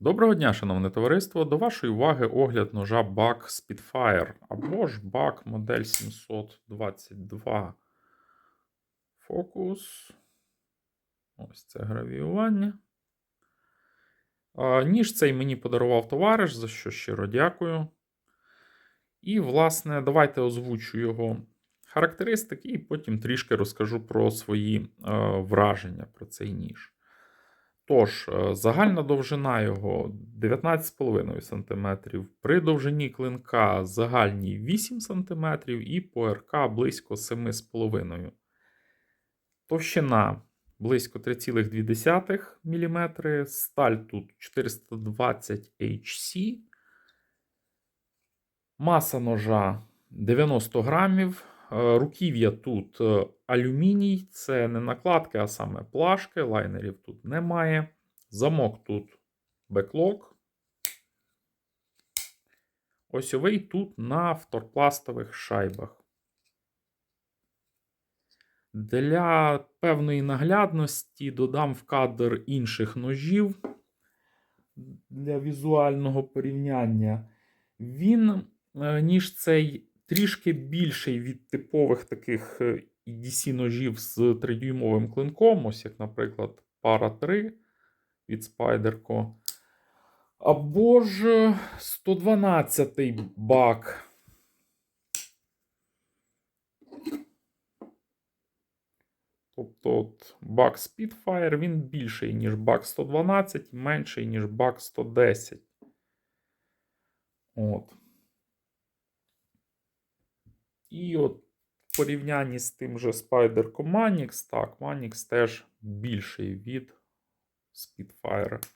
Доброго дня, шановне товариство. До вашої уваги огляд ножа BAK Spitfire або ж BAK модель 722 Focus. Ось це гравіювання. Ніж цей мені подарував товариш, за що щиро дякую. І, власне, давайте озвучу його характеристики, і потім трішки розкажу про свої е, враження про цей ніж. Тож, е, загальна довжина його 19,5 см, при довжині клинка загальній 8 см і по РК близько 7,5 Товщина близько 3,2 мм, сталь тут 420 HC, маса ножа 90 грамів. Е, Руків'я тут е, алюміній, це не накладки, а саме плашки. Лайнерів тут немає. Замок тут беклок. Осьовий тут на вторпластових шайбах. Для певної наглядності додам в кадр інших ножів для візуального порівняння. Він, е, ніж цей трішки більший від типових таких е, EDC ножів з 3-дюймовим клинком, ось як, наприклад, пара 3 від Spyderco. Або ж 112-й бак. Тобто от бак Spitfire він більший, ніж бак 112 і менший, ніж бак 110. От. І от в порівнянні з тим же Spider Manix, так, Manix теж більший від Spitfire.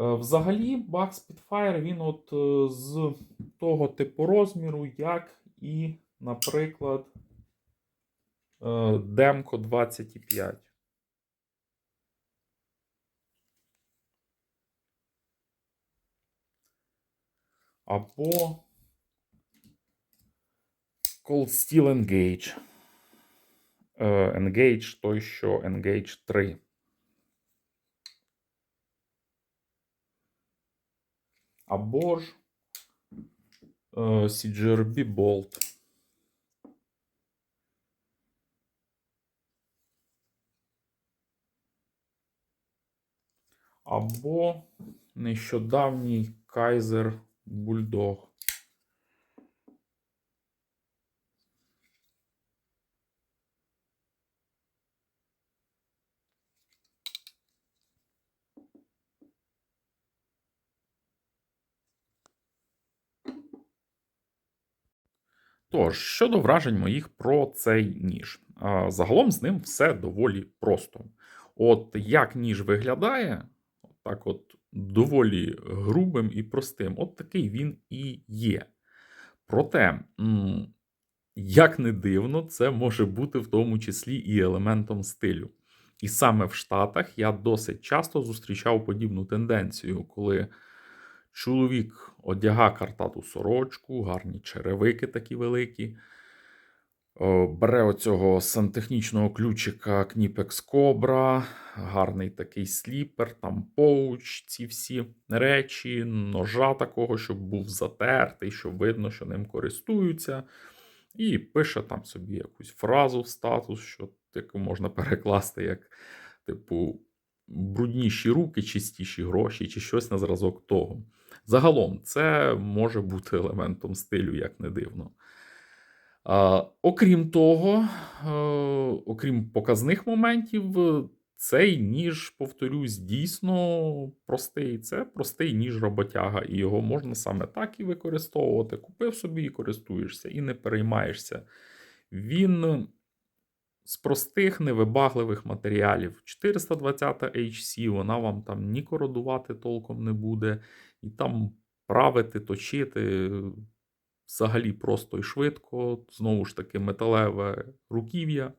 Е, Взагалі, баг Spitfire він от е, з того типу розміру, як і, наприклад, е, Демко 25. Або Cold Steel Engage. Engage той, що Engage 3. Або ж CGRB Bolt. Або нещодавній Kaiser Bulldog. Тож, щодо вражень моїх про цей ніж. Загалом з ним все доволі просто. От як ніж виглядає, так от доволі грубим і простим, от такий він і є. Проте, як не дивно, це може бути в тому числі і елементом стилю. І саме в Штатах я досить часто зустрічав подібну тенденцію, коли чоловік одяга картату сорочку, гарні черевики такі великі. Бере оцього сантехнічного ключика Knipex Cobra, гарний такий сліпер, там поуч, ці всі речі, ножа такого, щоб був затертий, щоб видно, що ним користуються. І пише там собі якусь фразу в статус, що яку можна перекласти як, типу, брудніші руки, чистіші гроші, чи щось на зразок того. Загалом, це може бути елементом стилю, як не дивно. А, окрім того, е, окрім показних моментів, цей ніж, повторюсь, дійсно простий. Це простий ніж роботяга, і його можна саме так і використовувати. Купив собі і користуєшся, і не переймаєшся. Він з простих невибагливих матеріалів. 420 HC, вона вам там ні кородувати толком не буде, і там правити, точити взагалі просто і швидко. Знову ж таки, металеве руків'я.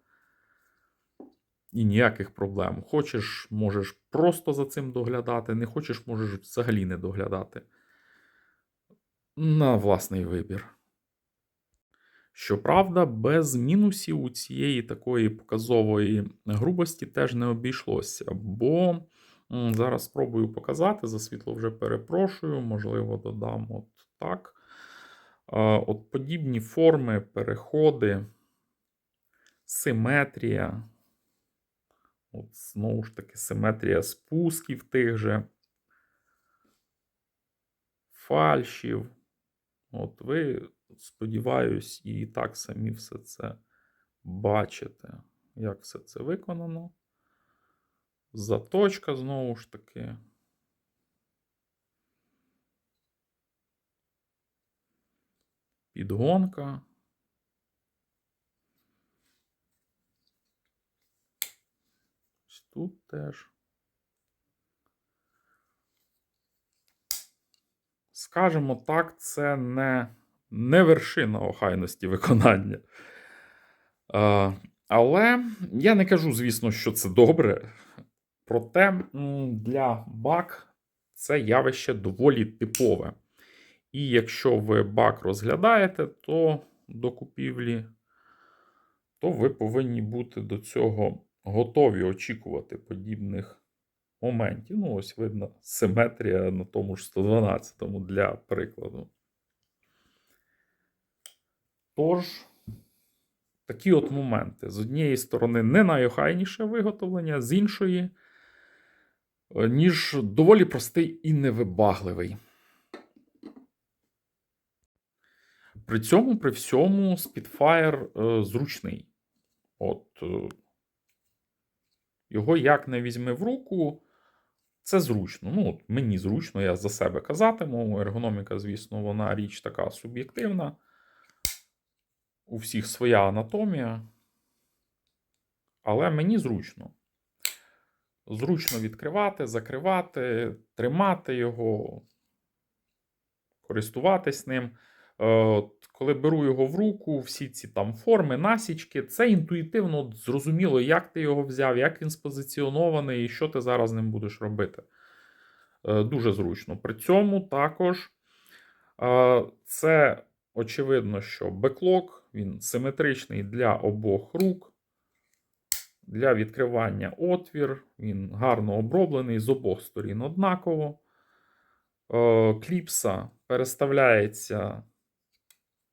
І ніяких проблем. Хочеш, можеш просто за цим доглядати, не хочеш, можеш взагалі не доглядати. На власний вибір. Щоправда, без мінусів у цієї такої показової грубості теж не обійшлося, бо Зараз спробую показати. За світло вже перепрошую. Можливо, додам от так. От подібні форми, переходи, симетрія. От знову ж таки, симетрія спусків тих же, фальшів. От ви, сподіваюсь, і так самі все це бачите, як все це виконано. Заточка знову ж таки. Підгонка. Ось Тут теж. Скажемо так, це не, не вершина охайності виконання. Е, але я не кажу, звісно, що це добре. Проте для бак це явище доволі типове. І якщо ви бак розглядаєте, то до купівлі, то ви повинні бути до цього готові очікувати подібних моментів. Ну, ось видно, симетрія на тому ж 112-му для прикладу. Тож, такі от моменти. З однієї сторони, не найохайніше виготовлення, з іншої, ніж доволі простий і невибагливий. При цьому, при всьому, Spitfire е, зручний. От, е, його як не візьми в руку, це зручно. Ну, от мені зручно, я за себе казатиму. Ергономіка, звісно, вона річ така суб'єктивна. У всіх своя анатомія. Але мені зручно. Зручно відкривати, закривати, тримати його, користуватись ним. Е, Коли беру його в руку, всі ці там форми, насічки, це інтуїтивно зрозуміло, як ти його взяв, як він спозиціонований і що ти зараз з ним будеш робити. Е, Дуже зручно. При цьому також е, це очевидно, що беклок він симетричний для обох рук. Для відкривання отвір, він гарно оброблений з обох сторін однаково. Е, Кліпса переставляється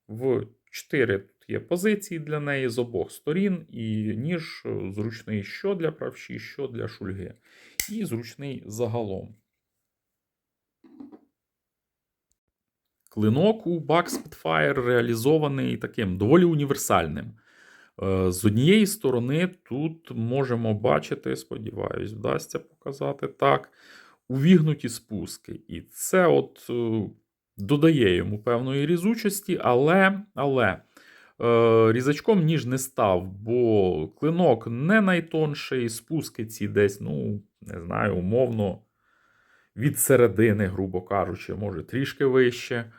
в 4 тут є позиції для неї з обох сторін, і ніж е, зручний що для правші, що для шульги. І зручний загалом. Клинок у Buck Spitfire реалізований таким доволі універсальним. Е, З однієї сторони, тут можемо бачити, сподіваюсь, вдасться показати так, увігнуті спуски. І це от е, додає йому певної різучості, але, але е, різачком ніж не став, бо клинок не найтонший, спуски ці десь, ну, не знаю, умовно, від середини, грубо кажучи, може трішки вище.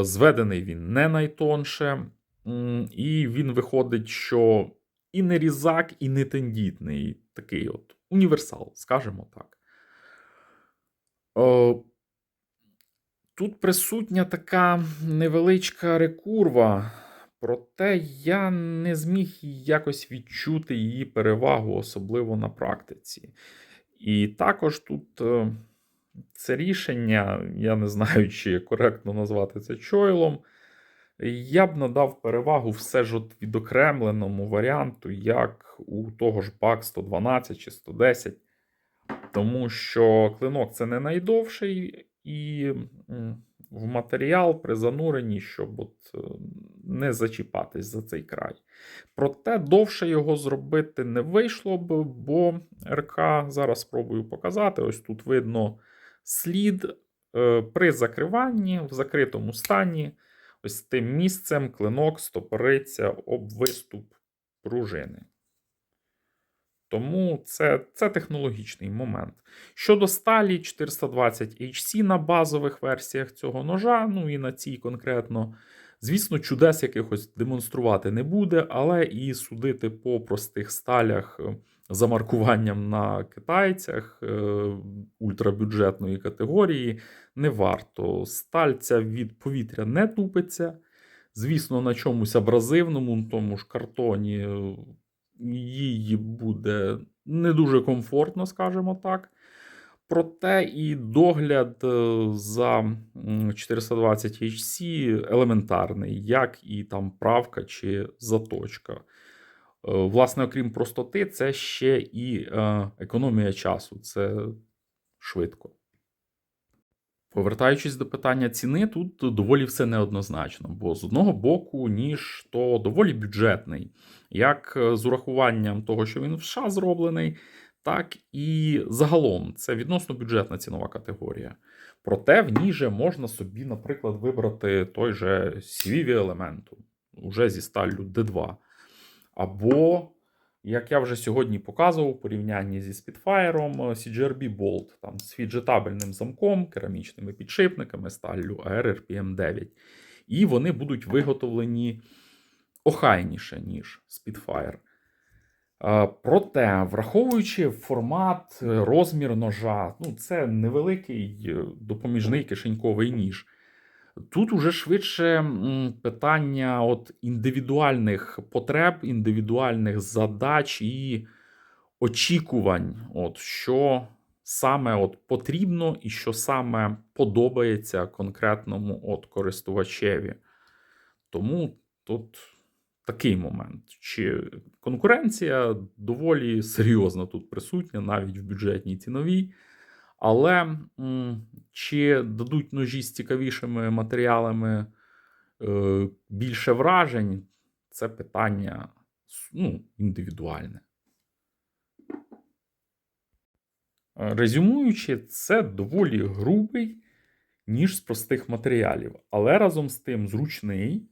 Зведений він не найтонше. І він виходить, що і не різак, і не тендітний. Такий от універсал, скажімо так. Е, Тут присутня така невеличка рекурва, проте я не зміг якось відчути її перевагу, особливо на практиці. І також тут е, це рішення, я не знаю, чи коректно назвати це чойлом. Я б надав перевагу все ж от відокремленому варіанту, як у того ж BAC 112 чи 110. Тому що клинок це не найдовший, і в матеріал при зануренні, щоб от е, не зачіпатись за цей край. Проте довше його зробити не вийшло б, бо РК зараз спробую показати. Ось тут видно слід е, при закриванні в закритому стані. Ось тим місцем клинок стопориться об виступ пружини. Тому це, це технологічний момент. Щодо сталі 420 HC на базових версіях цього ножа, ну і на цій конкретно, звісно, чудес якихось демонструвати не буде, але і судити по простих сталях е, за маркуванням на китайцях е, ультрабюджетної категорії не варто. Сталь ця від повітря не тупиться. Звісно, на чомусь абразивному, тому ж картоні е, її буде не дуже комфортно, скажімо так. Проте і догляд е, за 420 HC елементарний, як і там правка чи заточка. Е, Власне, окрім простоти, це ще і е, економія часу. Це швидко. Повертаючись до питання ціни, тут доволі все неоднозначно, бо з одного боку, ніж то доволі бюджетний, як е, з урахуванням того, що він в США зроблений, так і загалом це відносно бюджетна цінова категорія. Проте в ній же можна собі, наприклад, вибрати той же CVV елементу уже зі сталлю D2. Або, як я вже сьогодні показував, у порівнянні зі Spitfire, CGRB Bolt там, з фіджетабельним замком, керамічними підшипниками, сталлю AR 9 І вони будуть виготовлені охайніше, ніж Spitfire. Е, Проте, враховуючи формат, е, розмір ножа, ну це невеликий е, допоміжний кишеньковий ніж. Тут уже швидше питання от індивідуальних потреб, індивідуальних задач і очікувань, от що саме от потрібно і що саме подобається конкретному от користувачеві. Тому тут такий момент. Чи конкуренція доволі серйозно тут присутня, навіть в бюджетній ціновій. Але чи дадуть ножі з цікавішими матеріалами е, більше вражень, це питання ну, індивідуальне. Е, Резюмуючи, це доволі грубий, ніж з простих матеріалів, але разом з тим зручний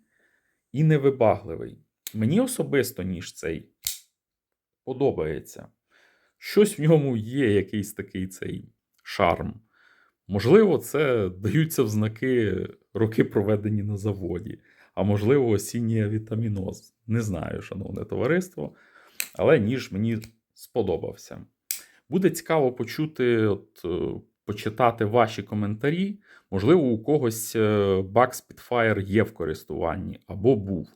і невибагливий. Мені особисто ніж цей подобається. Щось в ньому є, якийсь такий цей шарм. Можливо, це даються в знаки роки, проведені на заводі, а можливо, осінній авітаміноз. Не знаю, шановне товариство, але ніж мені сподобався. Буде цікаво почути, от, е, почитати ваші коментарі. Можливо, у когось е, Spitfire є в користуванні або був.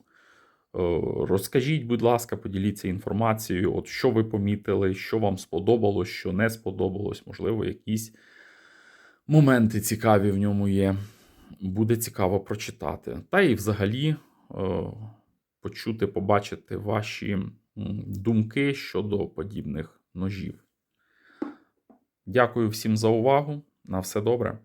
Е, Розкажіть, будь ласка, поділіться інформацією, от що ви помітили, що вам сподобалось, що не сподобалось, можливо, якісь моменти цікаві в ньому є. Буде цікаво прочитати. Та і взагалі е, почути, побачити ваші думки щодо подібних ножів. Дякую всім за увагу. На все добре.